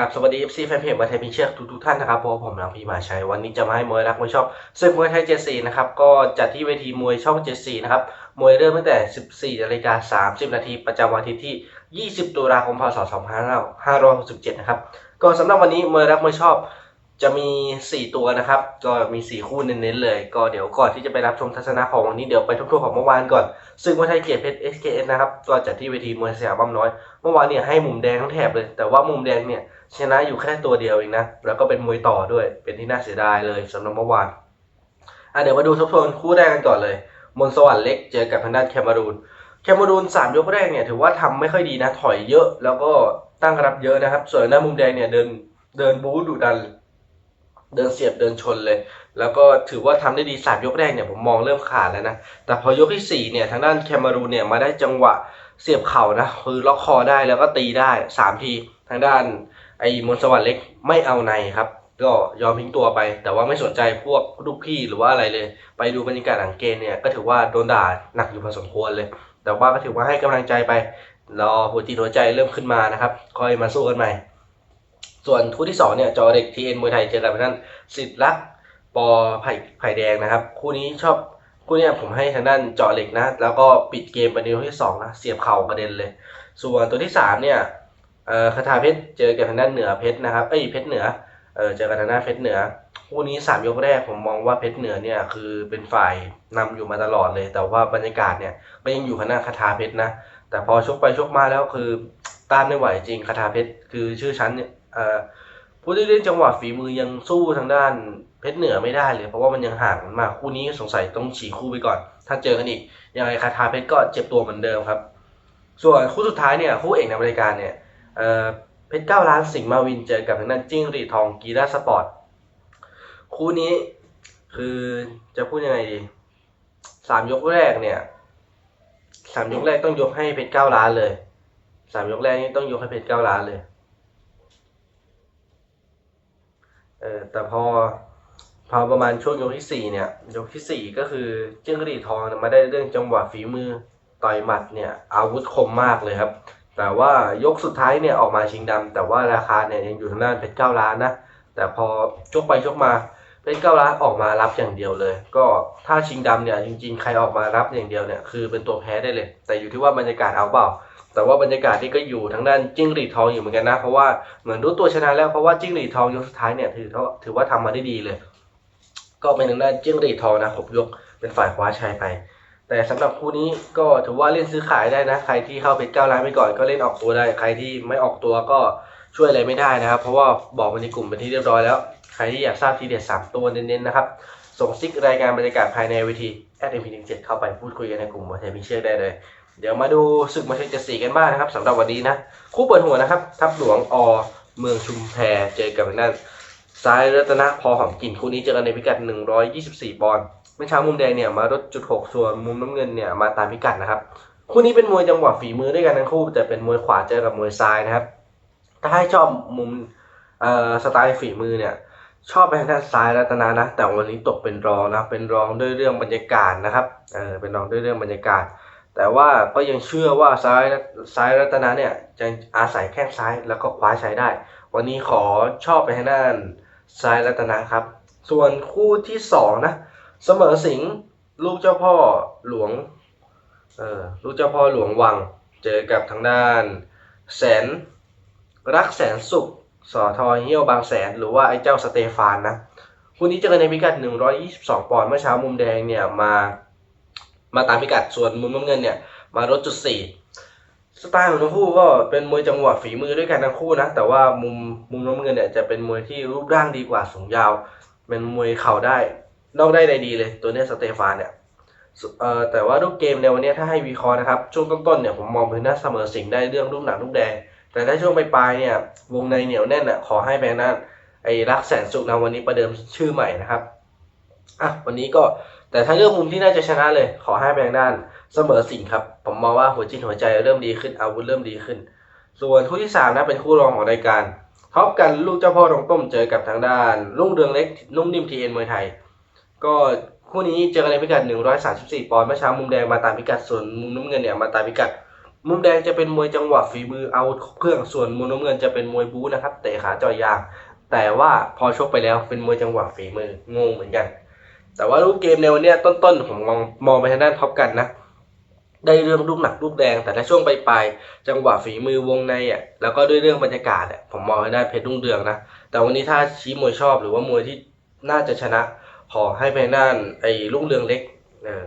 กับสวัสดี FC แฟนเพจมาไทยพิเชียทุกทุกท่านนะครับเพราะว่าผมนางพีมาชัยวันนี้จะมาให้มวยรักมวยชอบซึ่งมวยไทยเจสีนะครับก็จัดที่เวทีมวยช่องเจสีนะครับมวยเริ่มตั้งแต่ 14นาฬิกา30นาทีประจำวันอาทิตย์ที่ 20 ตุลาคมพศ2567นะครับก็สำหรับวันนี้มวยรักมวยชอบจะมี 4 ตัวนะครับ ก็มี 4 คู่เน้นๆเลย ก็เดี๋ยวก่อนที่จะไปรับชมทัศนะของวันนี้เดี๋ยวไปทบทวนของเมื่อวานก่อน ซึ่งมวยไทยเกียรติเพชร SKS นะครับ ก็จัดที่เวทีมวยสยามบ้ามน้อย เมื่อวานเนี่ยให้มุมแดงทั้งแถบเลย แต่ว่ามุมแดงเนี่ย ชนะอยู่แค่ตัวเดียวเองนะ แล้วก็เป็นมวยต่อด้วย เป็นที่น่าเสียดายเลยสำหรับเมื่อวานอะเดี๋ยวมาดูทบทวนคู่แรกกันก่อนเลย มนสวรรค์เล็กเจอกับทางด้านแคมารูน แคมารูนสามยกแรกเนี่ยถือว่าทำไม่ค่อยดีนะ ถอยเยอะแล้วก็ตั้งรับเยอะนะครับ ส่วนหน้านมุมแดงเนี่ยเดินเดินบู๊ดุดัน เดินเสียบเดินชนเลย แล้วก็ถือว่าทำได้ดีสามยกแรกเนี่ยผมมองเริ่มขาดแล้วนะ แต่พอยกที่สี่เนี่ยทางด้านแคมารูนเนี่ยมาได้จังหวะ เสียบเข่านะคือล็อกคอได้แล้วก็ตีได้สามทีทางด้านไอ้มนสวรรค์เล็กไม่เอาในครับ ก็ยอมทิ้งตัวไป แต่ว่าไม่สนใจพวกลูกพี่หรือว่าอะไรเลย ไปดูบรรยากาศหลังเกมเนี่ยก็ถือว่าโดนด่าหนักอยู่พอสมควรเลย แต่ว่าก็ถือว่าให้กำลังใจไปรอหัวจิตหัวใจเริ่มขึ้นมานะครับค่อยมาสู้กันใหม่ ส่วนคู่ที่สองเนี่ยจอเด็กทีเอ็นมวยไทยเจอกับทางด้านสิทธิ์รักปอไผ่ไผ่แดงนะครับ คู่นี้ชอบ คู่นี้ผมให้ทางด้านเจาะเหล็กนะ แล้วก็ปิดเกมไปในยกที่สองนะ เสียบเข่ากระเด็นเลย ส่วนตัวที่สามเนี่ยคาถาเพชรเจอกับทางด้านเหนือเพชรนะครับ เอ้ยเพชรเหนือเออเจอกับทางด้านเพชรเหนือ คู่นี้สามยกแรกผมมองว่าเพชรเหนือเนี่ยคือเป็นฝ่ายนำอยู่มาตลอดเลย แต่ว่าบรรยากาศเนี่ยก็ยังอยู่ข้างหน้าคาถาเพชรนะ แต่พอชกไปชกมาแล้วคือต้านไม่ไหวจริงคาถาเพชรคือชื่อชั้นเนี่ยเออ ผู้ที่เล่นจังหวะฝีมือยังสู้ทางด้านเพชรเหนือไม่ได้เลย เพราะว่ามันยังห่างมากคู่นี้สงสัยต้องฉีกคู่ไปก่อน ถ้าเจอกันอีกยังไงคาทาเพชรก็เจ็บตัวเหมือนเดิมครับ ส่วนคู่สุดท้ายเนี่ยคู่เอกในรายการเนี่ยเเพชรเก้าล้านสิงห์มาวินเจอกับทางด้านจิ้งหรีดทองกีฬาสปอร์ตคู่นี้คือจะพูดยังไงดีสามยกแรกเนี่ยสามยกแรกต้องยกให้เพชรเก้าล้านเลยสามยกแรกนี่ต้องยกให้เพชรเก้าล้านเลย เออแต่พอพอประมาณช่วงยกที่สี่เนี่ย ยกที่สี่ก็คือเจิ้งกรีดทองมาได้เรื่องจังหวะฝีมือต่อยหมัดเนี่ย อาวุธคมมากเลยครับ แต่ว่ายกสุดท้ายเนี่ยออกมาชิงดำแต่ว่าราคาเนี่ยยังอยู่ทางด้านเพชรเก้าล้านนะแต่พอชกไปชกมา เพชรเก้าล้านออกมารับอย่างเดียวเลย ก็ถ้าชิงดำเนี่ยจริงๆ ใครออกมารับอย่างเดียวเนี่ยคือเป็นตัวแพ้ได้เลย แต่อยู่ที่ว่าบรรยากาศเอาเปล่า แต่ว่าบรรยากาศนี่ก็อยู่ทางด้านจิ้งหรีดทองอยู่เหมือนกันนะ เพราะว่าเหมือนรู้ตัวชนะแล้วเพราะว่าจิ้งหรีดทองยกสุดท้ายเนี่ยถือถือว่าทำมาได้ดีเลย ก็เป็นทางด้านจิ้งหรีดทองนะหกยกเป็นฝ่ายคว้าชัยไป แต่สำหรับคู่นี้ก็ถือว่าเล่นซื้อขายได้นะ ใครที่เข้าเพชรเก้าล้านไปก่อนก็เล่นออกตัวได้ ใครที่ไม่ออกตัวก็ช่วยอะไรไม่ได้นะครับ เพราะว่าบอกไปในกลุ่มเป็นที่เรียบร้อยแล้ว รที่อยากทราบทีเด็ดสามตัวเน้นๆนะครับ ส่งซิกรายงานบรรยากาศภายในเวทีแอดเอ็มพีหนึ่งเจ็ดเข้าไปพูดคุยกันในกลุ่มมวยไทยพิเชียร์ได้เลย เดี๋ยวมาดูศึกมวยไทยเจ็ดสีกันบ้างนะครับสำหรับวันนี้นะ คู่เปิดหัวนะครับ ทัพหลวงอเมืองชุมแพเจอกับทางด้านซ้ายรัตนะพอหอมกลิ่นคู่นี้เจอกันในพิกัด 124 ปอนด์เมื่อเช้ามุมแดงเนี่ยมาลดจุดหกส่วนมุมน้ำเงินเนี่ยมาตามพิกัดนะครับคู่นี้เป็นมวยจังหวะฝีมือด้วยกันทั้งคู่ แต่เป็นมวยขวาเจอกับมวยซ้ายนะครับ ถ้าให้ชอบมุมสไตล์ฝีมือเนี่ย ชอบไปทางด้านซ้ายรัตนานะ แต่วันนี้ตกเป็นรองนะ เป็นรองด้วยเรื่องบรรยากาศนะครับ เออ เป็นรองด้วยเรื่องบรรยากาศ แต่ว่าก็ยังเชื่อว่าซ้ายซ้ายรัตนาเนี่ยจะอาศัยแข้งซ้ายแล้วก็คว้าชัยได้ วันนี้ขอชอบไปทางด้านซ้ายรัตนะครับ ส่วนคู่ที่สองนะ เสมอสิงลูกเจ้าพ่อหลวง เออ ลูกเจ้าพ่อหลวงวัง เจอกับทางด้าน แสนรักแสนสุข สอทอเฮี้ยวบางแสน หรือว่าไอ้เจ้าสเตฟานนะคู่นี้เจอกันในพิกัด 122 ปอนด์เมื่อเช้ามุมแดงเนี่ยมามาตามพิกัดส่วนมุมน้ำเงินเนี่ยมาลดจุดสี่สไตล์ของทั้งคู่ก็เป็นมวยจังหวะฝีมือด้วยกันทั้งคู่นะแต่ว่ามุมมุมน้ำเงินเนี่ยจะเป็นมวยที่รูปร่างดีกว่าสูงยาว เป็นมวยเข่าได้นอกได้ได้ดีเลยตัวเนี้ยสเตฟานเนี่ยเอ่อแต่ว่ารูปเกมในวันนี้ถ้าให้วิเคราะห์นะครับ ช่วงต้นๆเนี่ยผมมองเป็นหน้าเสมอสิงได้เรื่องรูปหนังรูปแดง แต่ถ้าช่วงปลายๆเนี่ยวงในเหนียวแน่นอะขอให้แบงค์นั้นไอ้รักแสนสุขนะวันนี้ประเดิมชื่อใหม่นะครับอะวันนี้ก็แต่ถ้าเลือกมุมที่น่าจะชนะเลย ขอให้แบงค์ด้านเสมอสิงครับ ผมมองว่าหัวจิตหัวใจเริ่มดีขึ้นอาวุธเริ่มดีขึ้น ส่วนคู่ที่สามนะเป็นคู่รองของรายการท็อปกันลูกเจ้าพ่อตรงต้มเจอกับทางด้านรุ่งเรืองเล็กนุ่มนิ่มทีเอ็นมวยไทย ก็คู่นี้เจอกันในพิกัด 134 ปอนด์เมื่อเช้ามุมแดงมาตามพิกัดส่วนมุมน้ำเงินเนี่ยมาตามพิกัด มุมแดงจะเป็นมวยจังหวะฝีมือเอาเครื่องส่วนมุมน้ำเงินจะเป็นมวยบู๊นะครับเตะขาเจ่อยยาง แต่ว่าพอชกไปแล้วเป็นมวยจังหวะฝีมืองงเหมือนกัน แต่ว่ารูปเกมในวันนี้ต้นๆผมมองมองไปทางด้านท็อปกันนะได้เรื่องลูกหนักลูกแดง แต่ถ้าช่วงปลายๆจังหวะฝีมือวงในอะแล้วก็ด้วยเรื่องบรรยากาศอะผมมองให้ได้านเพชรรุ่งเรืองนะแต่วันนี้ถ้าชี้มวยชอบหรือว่ามวยที่น่าจะชนะ ขอให้ไปด้านไอ้รุ่งเรืองเล็กเออ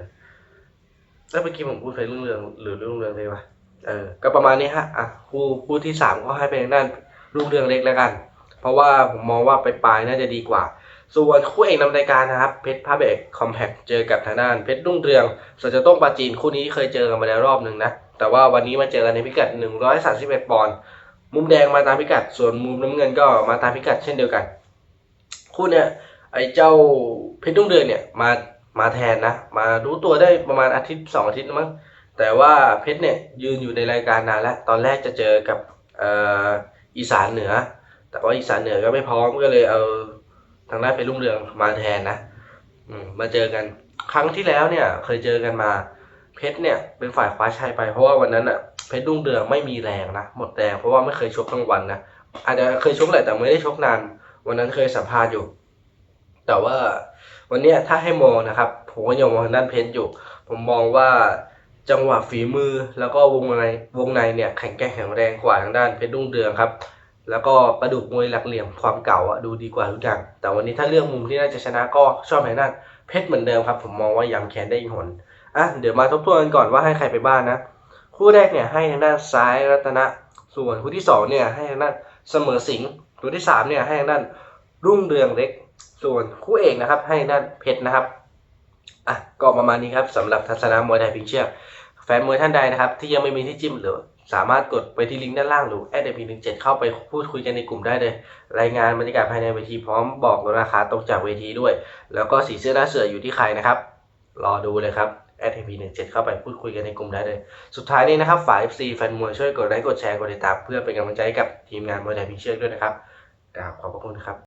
แล้วเมื่อกี้ผมพูดไปรุ่งเรืองหรือรุ่งเรืองเลยวะ เออก็ประมาณนี้ฮะอะคู่คู่ที่สามก็ให้ไปด้านรุ่งเรืองเล็กแล้วกัน เพราะว่าผมมองว่าไปปลายน่าจะดีกว่า ส่วนคู่เอกนำรายการนะครับเพชรพาเบกคอมแพคเจอกับทางด้านเพชรรุ่งเรืองส่วนจะต้องปาจีนคู่นี้เคยเจอกันมาแล้วรอบหนึ่งนะแต่ว่าวันนี้มาเจอกันในพิกัด 131 ปอนด์มุมแดงมาตามพิกัด ส่วนมุมน้ำเงินก็มาตามพิกัดเช่นเดียวกัน คู่เนี่ยไอ้เจ้าเพชรรุ่งเรืองเนี่ยมามาแทนนะ มารู้ตัวได้ประมาณอาทิตย์สองอาทิตย์มั้ง แต่ว่าเพชรเนี่ยยืนอยู่ในรายการนานแล้ว ตอนแรกจะเจอกับอีสานเหนือ แต่ว่าอีสานเหนือก็ไม่พร้อมก็เลยเอาทางด้านเพชรรุ่งเรืองมาแทนนะอืมาเจอกัน ครั้งที่แล้วเนี่ยเคยเจอกันมา เพชรเนี่ยเป็นฝ่ายคว้าชัยไปเพราะว่าวันนั้นอะเพชรรุ่งเรืองไม่มีแรงนะหมดแรงเพราะว่าไม่เคยชกทั้งวันนะอาจจะเคยชกแหละแต่ไม่ได้ชกนาน วันนั้นเคยสัมภาษณ์อยู่ แต่ว่าวันนี้ถ้าให้มองนะครับผมก็ยังมองทางด้านเพชรอยู่ ผมมองว่า จังหวะฝีมือแล้วก็วงในวงในเนี่ยแข็งแกร่งแข็งแรงกว่าทางด้านเพชรรุ่งเรืองครับ แล้วก็กระดูกมวยหลักเหลี่ยมความเก่าอะดูดีกว่าทุกอย่างแต่วันนี้ถ้าเลือกมุมที่น่าจะชนะก็ชอบทางด้านเพชรเหมือนเดิมครับ ผมมองว่ายำแขนได้อีกหนอะเดี๋ยวมาทบทวนกันก่อนว่าให้ใครไปบ้างนะ คู่แรกเนี่ยให้ทางด้านซ้ายรัตนะ ส่วนคู่ที่สองเนี่ยให้ทางด้านเสมอสิงห์คู่ที่สามเนี่ยให้ทางด้านรุ่งเรืองเล็ก ส่วนคู่เอกนะครับให้ทางด้านเพชรนะครับ อะก็ประมาณนี้ครับสำหรับทัศนามวยไทยพิงเชือกแฟนมวยท่านใดนะครับ ที่ยังไม่มีที่จิ้มหรือสามารถกดไปที่ลิงก์ด้านล่างหรือแอดเดพีหนึ่งเจ็ดเข้าไปพูดคุยกันในกลุ่มได้เลย รายงานบรรยากาศภายในเวทีพร้อมบอกราคาตรงจากเวทีด้วย แล้วก็สีเสื้อหน้าเสืออยู่ที่ใครนะครับ รอดูเลยครับแอดพีหนึ่งเจ็ดเข้าไปพูดคุยกันในกลุ่มได้เลย สุดท้ายนี้นะครับฝ่าย FC แฟนมวยช่วยกดไลค์กดแชร์กดติดตามเพื่อเป็นกำลังใจให้กับทีมงานมวยไทยพิเชือกด้วยนะครับกราบขอบพระคุณครับ